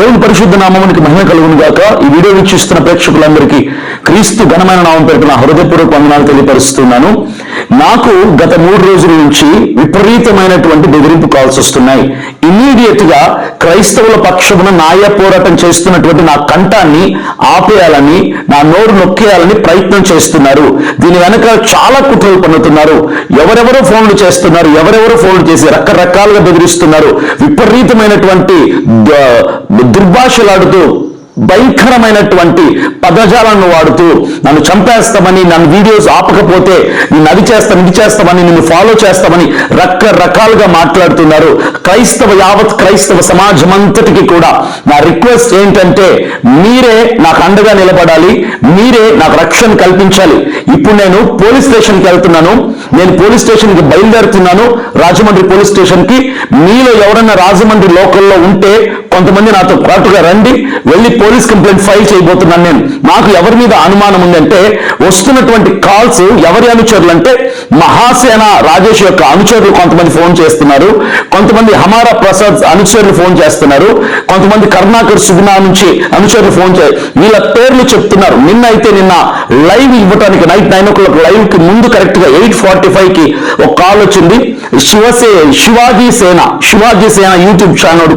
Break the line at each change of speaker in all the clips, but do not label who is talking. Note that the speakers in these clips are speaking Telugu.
దేవుని పరిశుద్ధ నామమునికి మహిమ కలుగును గాక ఈ వీడియో వీక్షిస్తున్న ప్రేక్షకులందరికీ క్రీస్తు ఘనమైన నామం పేరున హృదయపూర్వక వందనాలు తెలియపరుస్తున్నాను. నాకు గత మూడు రోజుల నుంచి విపరీతమైనటువంటి బెదిరింపు కాల్స్ వస్తున్నాయి. ఇమ్మీడియట్గా క్రైస్తవుల పక్షమున న్యాయ పోరాటం చేస్తున్నటువంటి నా కంఠాన్ని ఆపేయాలని నా నోరు నొక్కేయాలని ప్రయత్నం చేస్తున్నారు. దీని వెనక చాలా కుట్రలు పన్నుతున్నారు. ఎవరెవరో ఫోన్లు చేస్తున్నారు ఎవరెవరో ఫోన్లు చేసి రకరకాలుగా బెదిరిస్తున్నారు. విపరీతమైనటువంటి ದುರ್ಭಾಷೆಲಾಡುದು భయంకరమైనటువంటి పదజాలను వాడుతూ నన్ను చంపేస్తామని నన్ను వీడియోస్ ఆపకపోతే నేను అది చేస్తాను ఇది చేస్తామని నిన్ను ఫాలో చేస్తామని రకరకాలుగా మాట్లాడుతున్నారు. క్రైస్తవ యావత్ క్రైస్తవ సమాజం అంతటికి కూడా నా రిక్వెస్ట్ ఏంటంటే మీరే నాకు అండగా నిలబడాలి మీరే నాకు రక్షణ కల్పించాలి. ఇప్పుడు నేను పోలీస్ స్టేషన్కి వెళ్తున్నాను నేను పోలీస్ స్టేషన్కి బయలుదేరుతున్నాను రాజమండ్రి పోలీస్ స్టేషన్కి. మీలో ఎవరన్నా రాజమండ్రి లోకల్లో ఉంటే కొంతమంది నాతో పాటుగా రండి వెళ్ళి పోలీస్ కంప్లైంట్ ఫైల్ చేయబోతున్నాను నేను. నాకు ఎవరి మీద అనుమానం ఉందంటే వస్తున్నటువంటి కాల్స్ ఎవరి అనుచరులు అంటే మహాసేన రాజేష్ యొక్క అనుచరులు కొంతమంది ఫోన్ చేస్తున్నారు. కొంతమంది హమారా ప్రసాద్ అనుచరులు ఫోన్ చేస్తున్నారు. కొంతమంది కరుణాకర్ సుగుణ నుంచి అనుచరులు ఫోన్ చేయాలి వీళ్ళ పేర్లు చెప్తున్నారు. నిన్న అయితే నిన్న లైవ్ ఇవ్వడానికి నైట్ నైన్ ఓ క్లాక్ లైవ్కి ముందు కరెక్ట్గా ఎయిట్ ఫార్టీ ఫైవ్కి ఒక కాల్ వచ్చింది. శివసే Shivaji Sena Shivaji Sena YouTube channel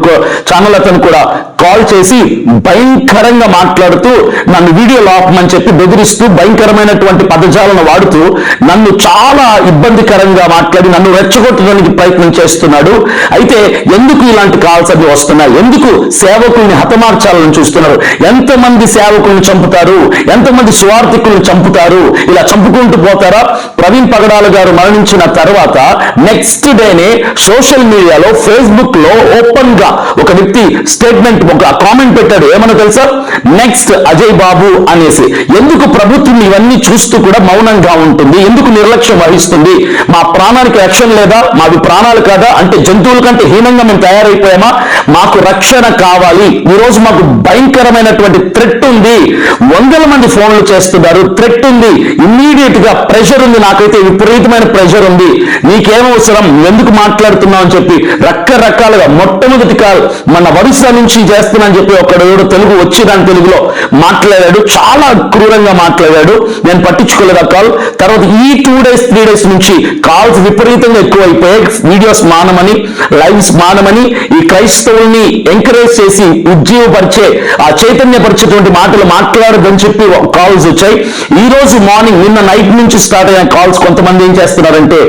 channel అతను కూడా కాల్ చేసి భయంకరంగా మాట్లాడుతూ నన్ను వీడియోలో ఆపమని చెప్పి బెదిరిస్తూ భయంకరమైనటువంటి పదజాలను వాడుతూ నన్ను చాలా ఇబ్బందికరంగా మాట్లాడి నన్ను రెచ్చగొట్టడానికి ప్రయత్నం చేస్తున్నాడు. అయితే ఎందుకు ఇలాంటి కాల్స్ అవి వస్తున్నాయి? ఎందుకు సేవకుల్ని హతమార్చాలని చూస్తున్నారు. ఎంతమంది సేవకుల్ని చంపుతారు? ఎంతమంది స్వార్థికుల్ని చంపుతారు? ఇలా చంపుకుంటూ పోతారా? ప్రవీణ్ పగడాల గారు మరణించిన తర్వాత నెక్స్ట్ డేనే సోషల్ మీడియాలో ఫేస్బుక్లో ఓపెన్గా ఒక వ్యక్తి స్టేట్మెంట్ ఒక కామెంట్ పెట్టాడు. ఏమన్నా తెలుసా? నెక్స్ట్ అజయ్ బాబు అనేసి. ఎందుకు ప్రభుత్వం ఇవన్నీ చూస్తూ కూడా మౌనంగా ఉంటుంది? ఎందుకు నిర్లక్ష్యం వహిస్తుంది? మా ప్రాణానికి రక్షణ లేదా? మాది ప్రాణాలు కాదా? అంటే జంతువుల కంటే హీనంగా మేము తయారైపోయామా? మాకు రక్షణ కావాలి. ఈ రోజు మాకు భయంకరమైనటువంటి థ్రెట్ ఉంది. వందల మంది ఫోన్లు చేస్తున్నారు. థ్రెట్ ఉంది. ఇమ్మీడియట్గా ప్రెషర్ ఉంది. నాకైతే విపరీతమైన ప్రెషర్ ఉంది. నీకేమవసరం? ఎందుకు మాట్లాడుతున్నావు అని చెప్పి రకరకాలుగా మొట్టమొదటి కాల్ మన ఒరిస్సా నుంచి చేస్తున్నానని చెప్పి ఒకడు ఎవడో తెలుగు వచ్చి దాని తెలుగులో మాట్లాడాడు. చాలా క్రూరంగా మాట్లాడాడు. నేను పట్టించుకోలేదు ఆ కాల్. తర్వాత ఈ టూ డేస్ త్రీ డేస్ నుంచి కాల్స్ విపరీతంగా ఎక్కువైపోయాయి. వీడియోస్ మానమని లైవ్స్ మానమని ఈ క్రైస్తవుల్ని ఎంకరేజ్ చేసి ఉజ్జీవపరిచే ఆ చైతన్యపరిచేటువంటి మాటలు మాట్లాడదని చెప్పి కాల్స్ వచ్చాయి. ఈ రోజు మార్నింగ్ నిన్న నైట్ నుంచి స్టార్ట్ అయిన కాల్స్ కొంతమంది ఏం చేస్తున్నారంటే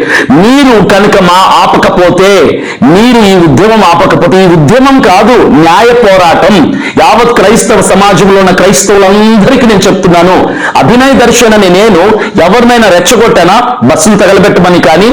మీరు కనుక మా ఆపకపోతే మీరు ఈ ఉద్యమం ఆపకపోతే ఈ ఉద్యమం కాదు న్యాయ పోరాటం. యావత్ క్రైస్తవ సమాజంలో ఉన్న క్రైస్తవులందరికీ నేను చెప్తున్నాను. అభినయ దర్శన్ అని నేను ఎవరినైనా రెచ్చగొట్టానా? బస్సులు తగలబెట్టమని కానీ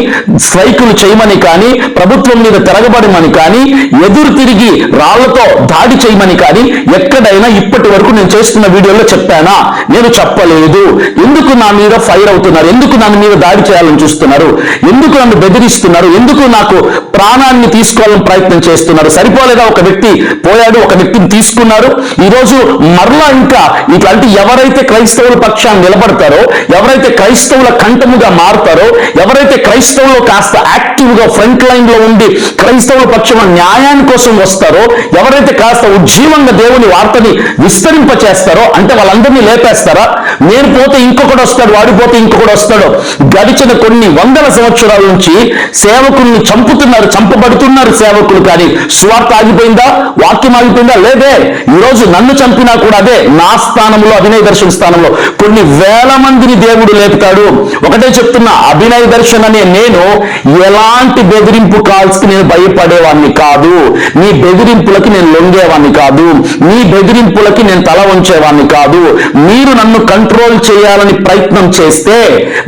స్ట్రైకులు చేయమని కానీ ప్రభుత్వం మీద తిరగబడమని కానీ ఎదురు తిరిగి రాళ్ళతో దాడి చేయమని కానీ ఎక్కడైనా ఇప్పటి వరకు నేను చేస్తున్న వీడియోలో చెప్పానా? నేను చెప్పలేదు. ఎందుకు నా మీద ఫైర్ అవుతున్నారు? ఎందుకు నా మీద దాడి చేయాలని చూస్తున్నారు? ఎందుకు నన్ను బెదిరిస్తున్నారు? ఎందుకు నాకు ప్రాణాన్ని తీసుకోవాలని ప్రయత్నం చేస్తున్నారు? సరిపోలేదా? ఒక వ్యక్తి పోయాడు ఒక వ్యక్తిని తీసుకున్నారు. ఈ రోజు మరలా ఇంకా ఇట్లాంటి ఎవరైతే క్రైస్తవుల పక్షాన్ని నిలబడతారో ఎవరైతే క్రైస్తవుల కంఠముగా మారుతారో ఎవరైతే క్రైస్తవులు కాస్త యాక్టివ్గా ఫ్రంట్ లైన్లో ఉండి క్రైస్తవుల పక్షం న్యాయాని కోసం వస్తారో ఎవరైతే కాస్త ఉజ్జీవంగా దేవుని వార్తని విస్తరింప చేస్తారో అంటే వాళ్ళందరినీ లేపేస్తారా? నేను పోతే ఇంకొకటి వస్తాడు వాడిపోతే ఇంకొకడు వస్తాడు. గడిచిన కొన్ని వందల సంవత్సరాల నుంచి సేవకుల్ని చంపుతున్నారు చంపబడుతున్నారు సేవకులు కానీ. స్వార్థ ఆగిపోయిందా? వాక్యం ఆగిపోయిందా? లేదే. ఈరోజు రోజు నన్ను చంపినా కూడా అదే. నా స్థానంలో అభినయ దర్శన స్థానంలో కొన్ని వేల మందిని దేవుడు లేపుతాడు. ఒకటే చెప్తున్నా అభినయ దర్శన్ అనే నేను ఎలాంటి బెదిరింపు కాల్స్కి నేను భయపడేవాడిని కాదు. నీ బెదిరింపులకి నేను లొంగేవాడిని కాదు. మీ బెదిరింపులకి నేను తల వంచేవాడిని కాదు. మీరు నన్ను కంట్రోల్ చేయాలని ప్రయత్నం చేస్తే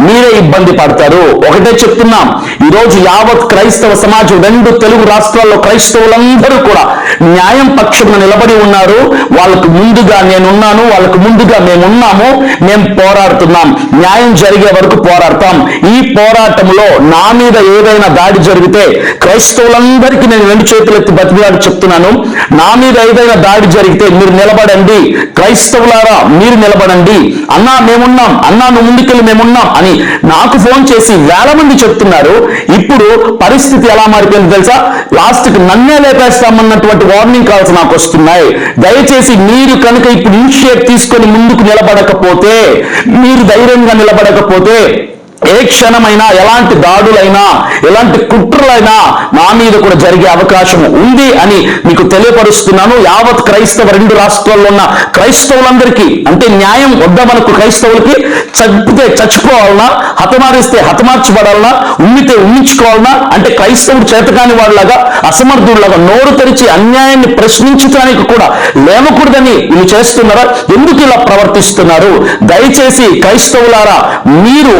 మీరే ఇబ్బంది పడతారు. ఒకటే చెప్తున్నాం. ఈ రోజు యావత్ క్రైస్తవ సమాజం రెండు తెలుగు రాష్ట్రాల్లో క్రైస్తవులందరూ కూడా న్యాయం పక్షమున నిలబడి ఉన్నారు. వాళ్ళకు ముందుగా నేనున్నాను వాళ్ళకు ముందుగా మేమున్నాము మేము పోరాడుతున్నాం. న్యాయం జరిగే వరకు పోరాడతాం. ఈ పోరాటంలో నా మీద ఏదైనా దాడి జరిగితే క్రైస్తవులందరికీ నేను రెండు చేతులెత్తి బతికిలాడి చెప్తున్నాను. నా మీద ఏదైనా దాడి జరిగితే మీరు నిలబడండి. క్రైస్తవులారా మీరు నిలబడండి. అన్నా మేమున్నాం. అన్నా నువ్వు ముందుకెళ్ళి మేమున్నాం అని నాకు ఫోన్ చేసి వేల మంది చెప్తున్నారు. ఇప్పుడు పరిస్థితి ఎలా మారిపోయింది తెలుసా? లాస్ట్కి నన్నే లేపేస్తామన్నటువంటి వార్నింగ్ కాల్స్ నాకు వస్తున్నాయి. దయచేసి మీరు కనుక ఇప్పుడు ఇనిషియేట్ తీసుకొని ముందుకు నిలబడకపోతే మీరు ధైర్యంగా నిలబడకపోతే ఏ క్షణమైనా ఎలాంటి దాడులైనా ఎలాంటి కుట్రలైనా నా మీద కూడా జరిగే అవకాశం ఉంది అని మీకు తెలియపరుస్తున్నాను. యావత్ క్రైస్తవ రెండు రాష్ట్రాల్లో ఉన్న క్రైస్తవులందరికీ అంటే న్యాయం వద్ద మనకు క్రైస్తవులకి చచ్చితే చచ్చిపోవాలనా హతమారిస్తే హతమార్చబడాలనా ఉమ్మితే ఉమ్మించుకోవాలనా అంటే క్రైస్తవుడు చేతకాని వాళ్ళలాగా అసమర్థుడిలాగా నోరు తెరిచి అన్యాయాన్ని ప్రశ్నించడానికి కూడా లేవకూడదని వీళ్ళు చేస్తున్నారా? ఎందుకు ఇలా ప్రవర్తిస్తున్నారు? దయచేసి క్రైస్తవులారా మీరు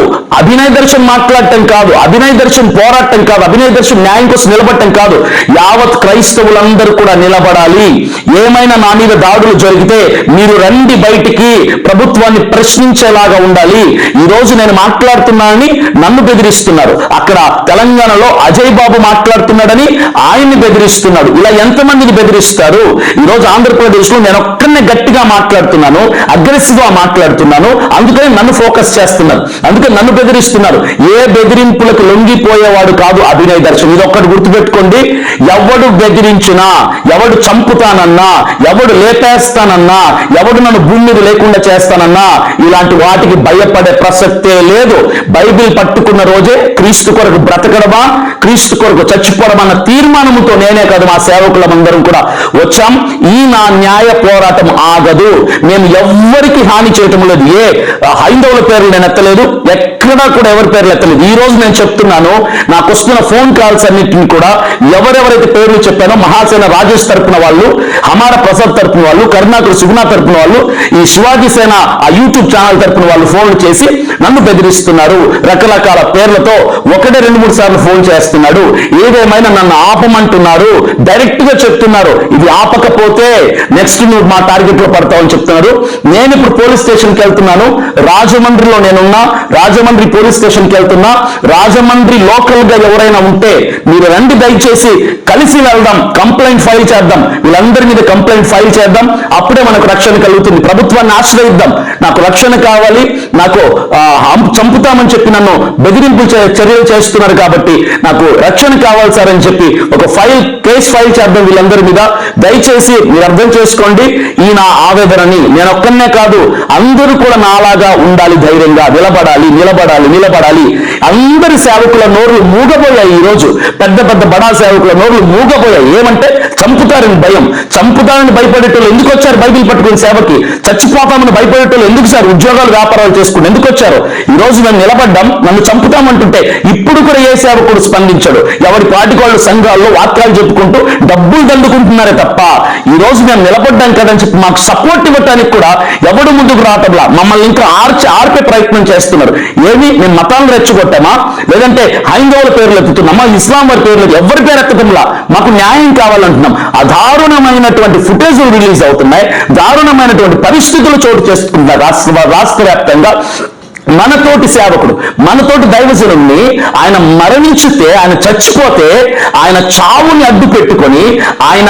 అభినయ దర్శనం మాట్లాడటం కాదు అభినయ దర్శనం పోరాటం కాదు అభినయ దర్శనం న్యాయం కోసం నిలబడటం కాదు. యావత్ క్రైస్తవులందరూ కూడా నిలబడాలి. ఏమైనా నా మీద దాడులు జరిగితే మీరు రండి బయటికి ప్రభుత్వాన్ని ప్రశ్నించేలాగా ఉండాలి. ఈ రోజు నేను మాట్లాడుతున్నానని నన్ను బెదిరిస్తున్నారు. అక్కడ తెలంగాణలో అజయ్ బాబు మాట్లాడుతున్నాడని ఆయన్ని బెదిరిస్తున్నాడు. ఇలా ఎంతమందిని బెదిరిస్తారు? ఈ రోజు ఆంధ్రప్రదేశ్లో నేను ఒక్కనే గట్టిగా మాట్లాడుతున్నాను అగ్రెసివ్గా మాట్లాడుతున్నాను. అందుకని నన్ను ఫోకస్ చేస్తున్నారు. అందుకని నన్ను బెదిరి బెదిరిస్తున్నారు ఏ బెదిరింపులకు లొంగిపోయేవాడు కాదు అభినయ దర్శనం ఇది ఒక్కటి గుర్తుపెట్టుకోండి. ఎవడు బెదిరించినా ఎవడు చంపుతానన్నా ఎవడు లేపేస్తానన్నా ఎవడు నన్ను భూమి మీద లేకుండా చేస్తానన్నా ఇలాంటి వాటికి భయపడే ప్రసక్తే లేదు. బైబిల్ పట్టుకున్న రోజే క్రీస్తు కొరకు బ్రతకడమా క్రీస్తు కొరకు చచ్చిపోవడం అన్న తీర్మానముతో నేనే కాదు మా సేవకులమందరం కూడా వచ్చాం. ఈ నా న్యాయ పోరాటం ఆగదు. మేము ఎవ్వరికి హాని చేయటం లేదు. ఏ హైందవుల పేర్లు నేను ఎత్తలేదు. ఎక్కడ కూడా ఎవరి పేర్లు ఎత్తలేదు. ఈ రోజు నేను చెప్తున్నాను నాకు వస్తున్న ఫోన్ కాల్స్ అన్నింటిని కూడా ఎవరెవరైతే పేర్లు చెప్పానో మహాసేన రాజేష్ తరపున వాళ్ళు హమార ప్రసాద్ తరపున వాళ్ళు కరుణాకర్ సుగుణ తరపున వాళ్ళు ఈ శివాజీ సేన ఆ యూట్యూబ్ ఛానల్ తరపున వాళ్ళు ఫోన్లు చేసి నన్ను బెదిరిస్తున్నారు. రకరకాల పేర్లతో ఒకటే రెండు మూడు సార్లు ఫోన్ చేస్తున్నాడు. ఏదేమైనా నన్ను ఆపమంటున్నారు. డైరెక్ట్గా చెప్తున్నారు. ఇది ఆపకపోతే నెక్స్ట్ నువ్వు మా టార్గెట్లో పడతావని చెప్తున్నారు. నేను ఇప్పుడు పోలీస్ స్టేషన్కి వెళ్తున్నాను. రాజమండ్రిలో నేనున్నా. రాజమండ్రి పోలీస్ స్టేషన్కి వెళ్తున్నా రాజమండ్రి లోకల్గా ఎవరైనా ఉంటే మీరు రండి దయచేసి కలిసి వెళ్దాం కంప్లైంట్ ఫైల్ చేద్దాం వీళ్ళందరి మీద కంప్లైంట్ ఫైల్ చేద్దాం అప్పుడే మనకు రక్షణ కలుగుతుంది ప్రభుత్వాన్ని ఆశ్రయిద్దాం. నాకు రక్షణ కావాలి నాకు చంపుతామని చెప్పి నన్ను బెదిరింపు చే- చర్యలు చేస్తున్నారు కాబట్టి నాకు రక్షణ కావాలి సార్ అని చెప్పి ఒక ఫైల్ కేసు ఫైల్ చేద్దాం వీళ్ళందరి మీద. దయచేసి మీరు అర్థం చేసుకోండి ఈ నా ఆవేదనని నేను ఒక్కనే కాదు అందరూ కూడా నాలాగా ఉండాలి ధైర్యంగా నిలబడాలి నిలబడాలి నిలబడాలి అందరి సేవకుల నోర్లు మూగబోయాయి ఈ రోజు పెద్ద పెద్ద బడా సేవకుల నోర్లు మూగబోయాయి. ఏమంటే చంపుతారని భయం. చంపుతారని భయపడేటోళ్ళు ఎందుకు వచ్చారు బైబిల్ పట్టుకుని సేవకి? చచ్చిపోతామని భయపడేటోళ్ళు ఎందుకు సార్ ఉద్యోగాలు వ్యాపారాలు చేసుకుని ఎందుకు వచ్చారు? ఈరోజు నన్ను నేను నిలబడ్డాం నన్ను చంపుతామంటుంటే ఇప్పుడు కూడా ఏ సేవకుడు స్పందించాడు. ఎవరి పాటికి వాళ్ళు సంఘాల్లో వాక్యాలు చెప్పుకుంటూ డబ్బులు దండుకుంటున్నారే తప్ప. ఈ రోజు మేము నిలబడ్డాం కదని చెప్పి మాకు సపోర్ట్ ఇవ్వటానికి కూడా ఎవడు ముందుకు రావటంలా. మమ్మల్ని ఇంకా ఆర్చి ఆర్పే ప్రయత్నం చేస్తున్నారు. ఏమి? మేము మతాలను ఎత్తుకుంటామా లేదంటే హైందవుల పేర్లు ఎత్తుతున్నామా? ఇస్లాం వారి పేర్లు ఎవరి పేరు ఎత్తటంలా మాకు న్యాయం కావాలంటున్నాం. దారుణమైనటువంటి ఫుటేజ్లు రిలీజ్ అవుతున్నాయి. దారుణమైనటువంటి పరిస్థితులు చోటు చేసుకుంటున్నాయి రాష్ట్ర రాష్ట్ర వ్యాప్తంగా మనతోటి సేవకుడు మనతోటి దైవజనుణ్ణి ఆయన మరణించితే ఆయన చచ్చిపోతే ఆయన చావుని అడ్డు పెట్టుకొని ఆయన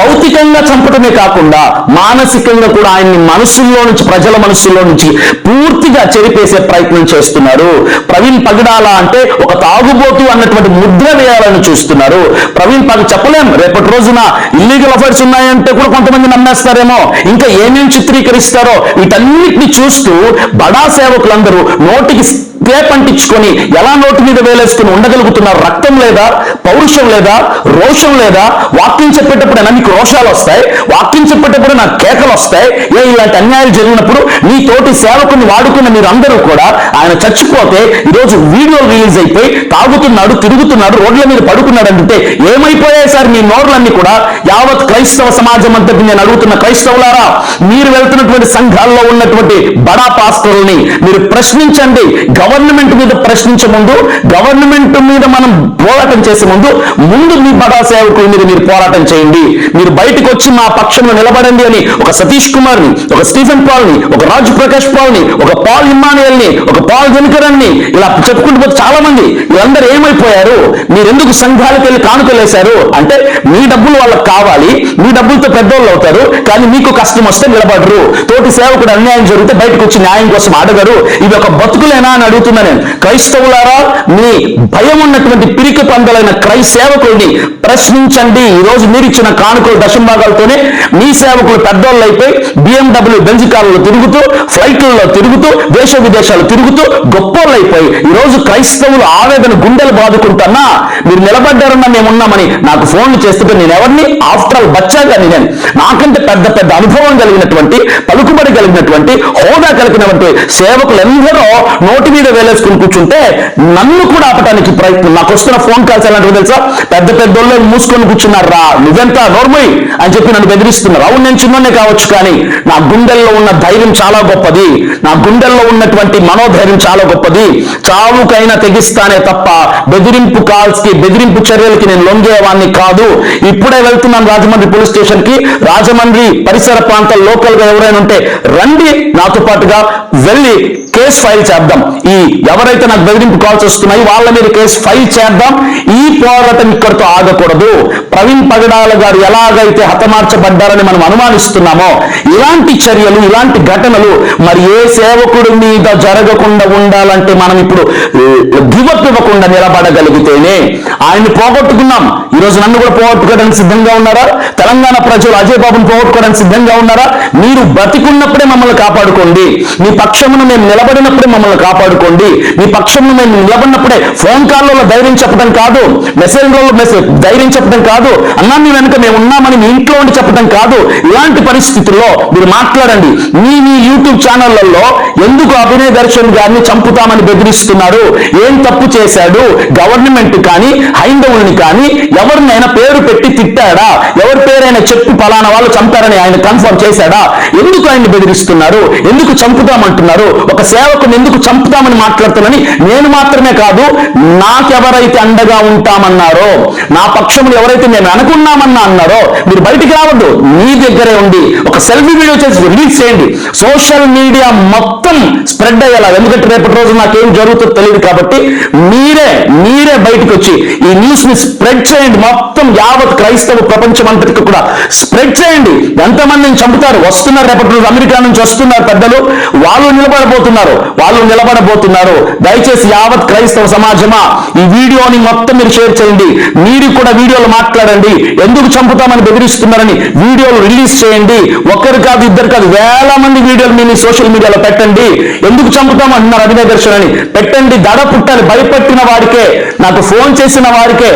భౌతికంగా చంపటమే కాకుండా మానసికంగా కూడా ఆయన్ని మనసుల్లో నుంచి ప్రజల మనసుల్లో నుంచి పూర్తిగా చెరిపేసే ప్రయత్నం చేస్తున్నారు. ప్రవీణ్ పగడాల అంటే ఒక తాగుబోతు అన్నటువంటి ముద్ర వేయాలని చూస్తున్నారు. ప్రవీణ్ పగ చెప్పలేం రేపటి రోజున ఇల్లీగల్ అఫైర్స్ ఉన్నాయంటే కూడా కొంతమంది నమ్మేస్తారేమో. ఇంకా ఏమేం చిత్రీకరిస్తారో వీటన్నిటిని చూస్తూ బడా సేవకులు సేవకులందరూ నోటికి టేప్ అంటించుకొని ఎలా నోటి మీద వేలేసుకుని ఉండగలుగుతున్నారు రక్తం లేదా పౌరుషం లేదా రోషం లేదా వాక్యం చెప్పేటప్పుడు మీకు రోషాలు వస్తాయి? వాక్యం చెప్పేటప్పుడు నాకు కేకలు వస్తాయి? ఏ ఇలాంటి అన్యాయాలు జరిగినప్పుడు మీ తోటి సేవకుని వాడుకున్న మీరు అందరూ కూడా ఆయన చచ్చిపోతే ఈరోజు వీడియో రిలీజ్ అయిపోయి తాగుతున్నాడు తిరుగుతున్నాడు రోడ్ల మీద పడుకున్నాడు అంటే ఏమైపోయాయి సార్ మీ నోర్లన్నీ కూడా? యావత్ క్రైస్తవ సమాజం అంతటి నేను అడుగుతున్న క్రైస్తవులారా మీరు వెళ్తున్నటువంటి సంఘాల్లో ఉన్నటువంటి బడా పాస్టర్ని మీరు ప్రశ్నించండి గవర్నమెంట్ గవర్నమెంట్ మీద ప్రశ్నించే ముందు గవర్నమెంట్ మీద మనం పోరాటం చేసే ముందు ముందు మీ బడా సేవకుల మీద మీరు పోరాటం చేయండి. మీరు బయటకు వచ్చి మా పక్షంలో నిలబడండి అని ఒక సతీష్ కుమార్ని ఒక స్టీఫెన్ పాల్ని ఒక రాజు ప్రకాష్ పాల్ని ఒక పాల్ హిమానియల్ని ఒక పాల్ దినకరన్ని ఇలా చెప్పుకుంటూ పోతే చాలా మంది వీళ్ళందరూ ఏమైపోయారు? మీరెందుకు సంఘాలకు వెళ్ళి కానుకలేశారు అంటే మీ డబ్బులు వాళ్ళకి కావాలి మీ డబ్బులతో పెద్దోళ్ళు అవుతారు కానీ మీకు కష్టం వస్తే నిలబడరు. తోటి సేవకుడు అన్యాయం జరిగితే బయటకు వచ్చి న్యాయం కోసం అడగరు ఇది ఒక బతుకులేనా అని అడుగుతున్నా నేను. క్రైస్తవులారా మీ భయం ఉన్నటువంటి పిరికి పందలైన క్రై సేవకుల్ని ప్రశ్నించండి. ఈ రోజు మీరు ఇచ్చిన కానుకలు దశంభాగాలతోనే మీ సేవకులు పెద్దోళ్ళు అయిపోయి బిఎండబ్ల్యూ బెంజ్ కార్లలో తిరుగుతూ ఫ్లైట్లలో తిరుగుతూ దేశ విదేశాలు తిరుగుతూ గొప్పోళ్ళు అయిపోయి ఈరోజు క్రైస్తవులు ఆవేదన గుండెలు బాదుకుంటున్నా. మీరు నిలబడ్డారన్నా మేమున్నామని నాకు ఫోన్లు చేస్తుంటే నేను ఎవరిని? ఆఫ్టర్ ఆల్ బచ్చాగా నేను. నాకంటే పెద్ద పెద్ద అనుభవం కలిగినటువంటి పలుకుబడి కలిగినటువంటి హోదా కలిగినటువంటి సేవకులు నోటి మీద వేలేసుకుని కూర్చుంటే నన్ను కూడా ఆపటానికి ప్రయత్నం. నాకు వస్తున్న ఫోన్ కాల్స్ ఎలాంటివి తెలుసా? పెద్ద పెద్దోళ్ళు మూసుకొని కూర్చున్నారు? రా నువ్వెంత నోర్మోయ్? అని చెప్పి నన్ను బెదిరిస్తున్నారు. అవును నేను చిన్ననే కావచ్చు కానీ నా గుండెల్లో ఉన్న ధైర్యం చాలా గొప్పది. నా గుండెల్లో ఉన్నటువంటి మనోధైర్యం చాలా గొప్పది. చావుకైనా తెగిస్తానే తప్ప బెదిరింపు కాల్స్ కి బెదిరింపు చర్యలకి నేను లొంగేవాడిని కాదు. ఇప్పుడే వెళ్తున్నాను రాజమండ్రి పోలీస్ స్టేషన్కి. రాజమండ్రి పరిసర ప్రాంతాల లోకల్గా ఎవరైనా ఉంటే రండి. నాతో పాటుగా వెళ్ళి కేసు ఫైల్ చేద్దాం. ఈ ఎవరైతే నాకు బెదిరింపు కాల్స్ వస్తున్నాయి వాళ్ళ మీద కేసు ఫైల్ చేద్దాం. ఈ పోరాటం ఇక్కడితో ఆగకూడదు. ప్రవీణ్ పగడాల గారు ఎలాగైతే హతమార్చబడ్డారని మనం అనుమానిస్తున్నామో ఇలాంటి చర్యలు ఇలాంటి ఘటనలు మరి ఏ సేవకుడి మీద జరగకుండా ఉండాలంటే మనం ఇప్పుడు గివప్ ఇవ్వకుండా నిలబడగలిగితేనే ఆయన్ని పోగొట్టుకున్నాం. ఈ రోజు నన్ను కూడా పోగొట్టుకోవడానికి సిద్ధంగా ఉన్నారా? తెలంగాణ ప్రజలు అజయ్ బాబుని పోగొట్టుకోవడానికి సిద్ధంగా ఉన్నారా? మీరు బతికున్నప్పుడే మమ్మల్ని కాపాడుకోండి. మీ పక్షమును మేము నిలబడినప్పుడే మమ్మల్ని కాపాడుకోండి. మీ పక్షమును మేము నిలబడినప్పుడే ఫోన్ కాల్లో ధైర్యం చెప్పడం కాదు మెసేజ్లలో మెసేజ్ ధైర్యం చెప్పడం కాదు అన్నా మీ వెనుక మేము ఉన్నామని మీ ఇంట్లో ఉండి చెప్పడం కాదు. ఇలాంటి పరిస్థితుల్లో మీరు మాట్లాడండి. మీ మీ యూట్యూబ్ ఛానళ్ళలో ఎందుకు అభినయ దర్శన్ గారిని చంపుతామని బెదిరిస్తున్నారు? ఏం తప్పు చేశాడు? గవర్నమెంట్ కానీ హైందవుల్ని కానీ ఎవరినైనా పేరు పెట్టి తిట్టాడా? ఎవరి పేరైనా చెప్పి పలానా వాళ్ళు చంపారని ఆయన కన్ఫర్మ్ చేశాడా? ఎందుకు ఆయన్ని బెదిరిస్తున్నారు? ఎందుకు చంపుతామంటున్నారు ఒక సేవకుని ఎందుకు చంపుతామని మాట్లాడుతున్నానని నేను మాత్రమే కాదు నాకెవరైతే అండగా ఉంటామన్నారో నా పక్షంలో ఎవరైతే నేను అనుకున్నామన్నా అన్నారో మీరు బయటికి రావద్దు. మీ దగ్గరే ఉండి ఒక సెల్ఫీ వీడియో చేసి రిలీజ్ చేయండి. సోషల్ మీడియా మొత్తం స్ప్రెడ్ అయ్యేలా ఎందుకంటే రేపటి రోజు నాకేం జరుగుతుందో తెలియదు కాబట్టి మీరే మీరే బయటకు వచ్చి ఈ న్యూస్ని స్ప్రెడ్ చేయండి. మొత్తం యావత్ క్రైస్తవ ప్రపంచం అంతటికి కూడా స్ప్రెడ్ చేయండి. ఎంతమందిని చంపుతారు? వస్తున్నారు రేపటి రోజు. అమెరికా నుంచి వస్తున్నారు పెద్దలు. వాళ్ళు నిలబడబోతున్నారు. వాళ్ళు నిలబడబోతున్నారు. దయచేసి యావత్ క్రైస్తవ సమాజమా ఈ వీడియోని మొత్తం మీరు షేర్ చేయండి. మీరు కూడా వీడియోలు మాట్లాడండి. ఎందుకు చంపుతామని బెదిరిస్తున్నారని వీడియోలు రిలీజ్ చేయండి. ఒకరు కాదు ఇద్దరు కాదు వేల మంది వీడియోలు మీ సోషల్ మీడియాలో పెట్టండి. ఎందుకు చంపుతామంటున్నారు అభినయ దర్శనని పెట్టండి. దడ పుట్టాలి. భయపెట్టిన వాడికే. నాకు ఫోన్ చేసిన వారికే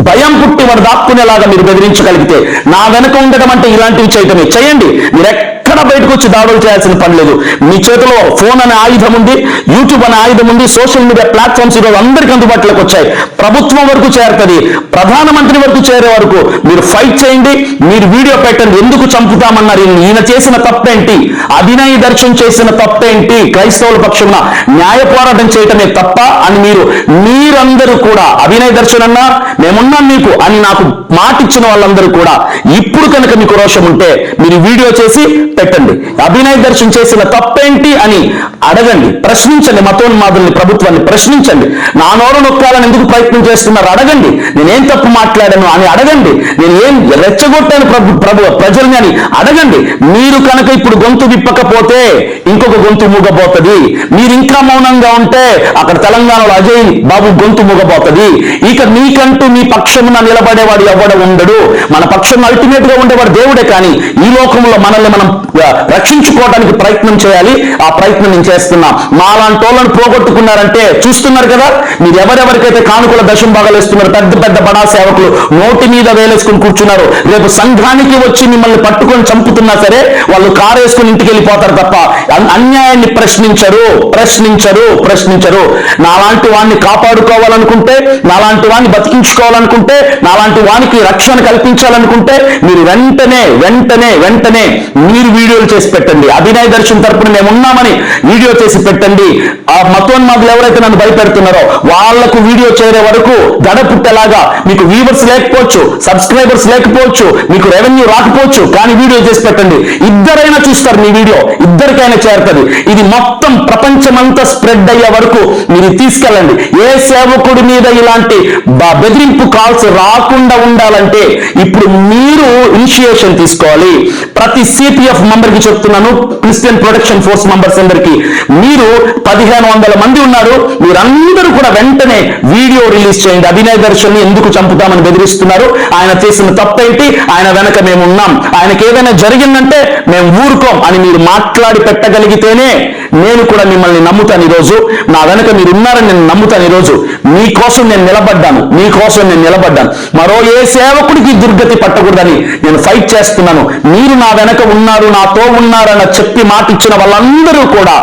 భయం పుట్టి వాడు దాక్కునేలాగా మీరు బెదిరించగలిగితే నా వెనక ఉండటం అంటే ఇలాంటివి చేయటమే. చేయండి. మీరు ఎక్కడ బయటకు వచ్చి దాడులు చేయాల్సిన పని లేదు. మీ చేతిలో ఫోన్ అనే ఆయుధం ఉంది యూట్యూబ్ అనే ఆయుధం ఉంది సోషల్ మీడియా ప్లాట్ఫామ్స్ ఈరోజు అందరికీ అందుబాటులోకి వచ్చాయి. ప్రభుత్వం వరకు చేరుతుంది ప్రధానమంత్రి వరకు చేరే వరకు మీరు ఫైట్ చేయండి మీరు వీడియో పెట్టండి ఎందుకు చంపుతామన్నారు? ఈయన- చేసిన తప్పేంటి? అభినయ దర్శనం చేసిన తప్పేంటి? క్రైస్తవుల పక్షమున న్యాయ పోరాటం చేయటమే తప్ప అని మీరు మీరందరూ కూడా అభినయ దర్శన్ అన్నా మేమున్నాం మీకు అని నాకు మాటిచ్చిన వాళ్ళందరూ కూడా ఇప్పుడు కనుక మీకు రోషం ఉంటే మీరు వీడియో చేసి పెట్టండి. అభినయ దర్శన్ చేసిన తప్పేంటి అని అడగండి. ప్రశ్నించండి. మతోన్మాదుల్ని ప్రభుత్వాన్ని ప్రశ్నించండి. నా నోరు నొక్కాలని ఎందుకు ప్రయత్నం చేస్తున్నారు? అడగండి. నేనేం తప్పు మాట్లాడాను అని అడగండి. నేను ఏం రెచ్చగొట్టాను ప్రభు ప్రభు ప్రజల్ని అని అడగండి. మీరు కనుక ఇప్పుడు గొంతు విప్పకపోతే ఇంకొక గొంతు మూగబోతుంది. మీరు ఇంకా మౌనంగా ఉంటే అక్కడ తెలంగాణలో అజయ్ బాబు గొంతు మూగబోతుంది. ఇక మీకంటూ మీ పక్షమున నిలబడేవాడు ఎవడ ఉండడు. మన పక్షం అల్టిమేట్గా ఉండేవాడు దేవుడే కానీ ఈ లోకంలో మనల్ని మనం రక్షించుకోవడానికి ప్రయత్నం చేయాలి. ఆ ప్రయత్నం నేను చేస్తున్నా. మాలాంటి వాళ్ళని పోగొట్టుకున్నారంటే చూస్తున్నారు కదా? మీరు ఎవరెవరికైతే కానుకల దశం భాగాలేస్తున్నారు పెద్ద పెద్ద బడా సేవకులు నోటి మీద వేలేసుకుని కూర్చున్నారు. రేపు సంఘానికి వచ్చి మిమ్మల్ని పట్టుకొని చంపుతున్నా సరే వాళ్ళు కారు వేసుకుని ఇంటికి వెళ్ళిపోతారు తప్ప అన్యాయాన్ని ప్రశ్నించరు. ప్రశ్నించరు ప్రశ్నించరు. నాలాంటి వాడిని కాపాడుకోవాలనుకుంటే నాలాంటి వాడిని బతికించుకోవాలనుకుంటే నాలాంటి వానికి రక్షణ కల్పించాలనుకుంటే మీరు వెంటనే వెంటనే వెంటనే మీరు వీడియోలు చేసి పెట్టండి. అభినయ దర్శన్ తరపున మేము ఉన్నామని వీడియో చేసి పెట్టండి. ఆ మతోన్మాదులు ఎవరైతే నన్ను భయపెడుతున్నారో వాళ్ళకు వీడియో చేరే వరకు దడ పుట్టేలాగా మీకు వ్యూవర్స్ లేకపోవచ్చు సబ్స్క్రైబర్స్ లేకపోవచ్చు మీకు రెవెన్యూ రాకపోవచ్చు కానీ వీడియో చేసి పెట్టండి. ఇద్దరైనా చూస్తారు మీ వీడియో ఇద్దరికైనా చేరుతుంది. ఇది మొత్తం ప్రపంచమంతా స్ప్రెడ్ అయ్యే వరకు మీరు తీసుకెళ్ళండి. ఏ సేవకుడి మీద ఇలాంటి బెదిరింపు కాల్స్ రాకుండా ఉండాలంటే ఇప్పుడు మీరు ఇనిషియేషన్ తీసుకోవాలి. ప్రతి సిపిఎఫ్ మెంబర్కి చెప్తున్నాను. క్రిస్టియన్ ప్రొటెక్షన్ ఫోర్స్ మెంబర్స్ అందరికి. మీరు పదిహేను వందల మంది ఉన్నారు. మీరందరూ కూడా వెంటనే వీడియో రిలీజ్ చేయండి. అభినయ దర్శన్ ఎందుకు చంపుతామని బెదిరిస్తున్నారు? ఆయన చేసిన తప్పేంటి? ఆయన వెనక మేము ఉన్నాం ఆయనకి ఏదైనా జరిగిందంటే మేము ఊరుకోం అని మీరు మాట్లాడి పెట్టగలిగితేనే నేను కూడా మిమ్మల్ని నమ్ముతాను ఈరోజు. నా వెనక మీరు ఉన్నారని నేను నమ్ముతాను ఈరోజు. మీకోసం నేను నిలబడ్డాను. మీకోసం నేను నిలబడ్డాను. మరో ఏ సేవకుడికి దుర్గతి పట్టకూడదని నేను ఫైట్ చేస్తున్నాను. మీరు నా వెనక ఉన్నారు మాతో ఉన్నారన్న చెప్పి మాట ఇచ్చిన వాళ్ళందరూ కూడా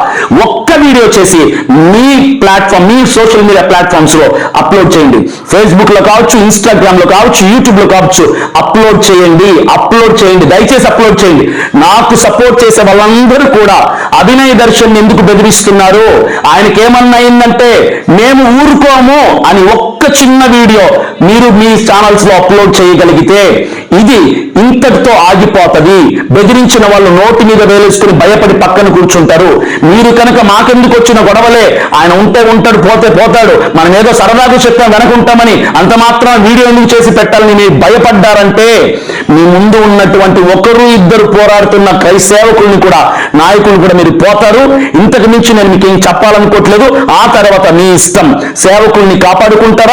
ఒక్క వీడియో చేసి మీ ప్లాట్ఫామ్ మీ సోషల్ మీడియా ప్లాట్ఫామ్స్లో అప్లోడ్ చేయండి. ఫేస్బుక్లో కావచ్చు ఇన్స్టాగ్రామ్లో కావచ్చు యూట్యూబ్లో కావచ్చు అప్లోడ్ చేయండి అప్లోడ్ చేయండి. దయచేసి అప్లోడ్ చేయండి. నాకు సపోర్ట్ చేసే వాళ్ళందరూ కూడా అభినయ దర్శన్ ఎందుకు బెదిరిస్తున్నారు? ఆయనకేమన్నా అయిందంటే మేము ఊరుకోము అని ఒక్క చిన్న వీడియో మీరు మీ ఛానల్స్లో అప్లోడ్ చేయగలిగితే ఇది ఇంతటితో ఆగిపోతుంది. బెదిరించిన వాళ్ళు నోటి మీద వేలేసుకుని భయపడి పక్కన కూర్చుంటారు. మీరు కనుక మాకెందుకు వచ్చిన గొడవలే? ఆయన ఉంటే ఉంటాడు పోతే పోతాడు. మనం ఏదో సరదాగా చెప్తాం వెనకుంటామని అంత మాత్రం వీడియో ఎందుకు చేసి పెట్టాలని మీరు భయపడ్డారంటే మీ ముందు ఉన్నటువంటి ఒకరు ఇద్దరు పోరాడుతున్న క్రైసేవకుల్ని కూడా నాయకులు కూడా మీరు పోతారు. ఇంతకు మించి నేను మీకు ఏం చెప్పాలనుకోవట్లేదు. ఆ తర్వాత మీ ఇష్టం. సేవకుల్ని కాపాడుకుంటారు.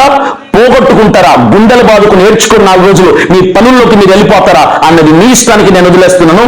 పోగొట్టుకుంటారా? గుండెలు బాదుకు నేర్చుకుని నాలుగు రోజులు మీ పనుల్లోకి మీరు వెళ్ళిపోతారా అన్నది మీ ఇష్టానికి నేను వదిలేస్తున్నాను.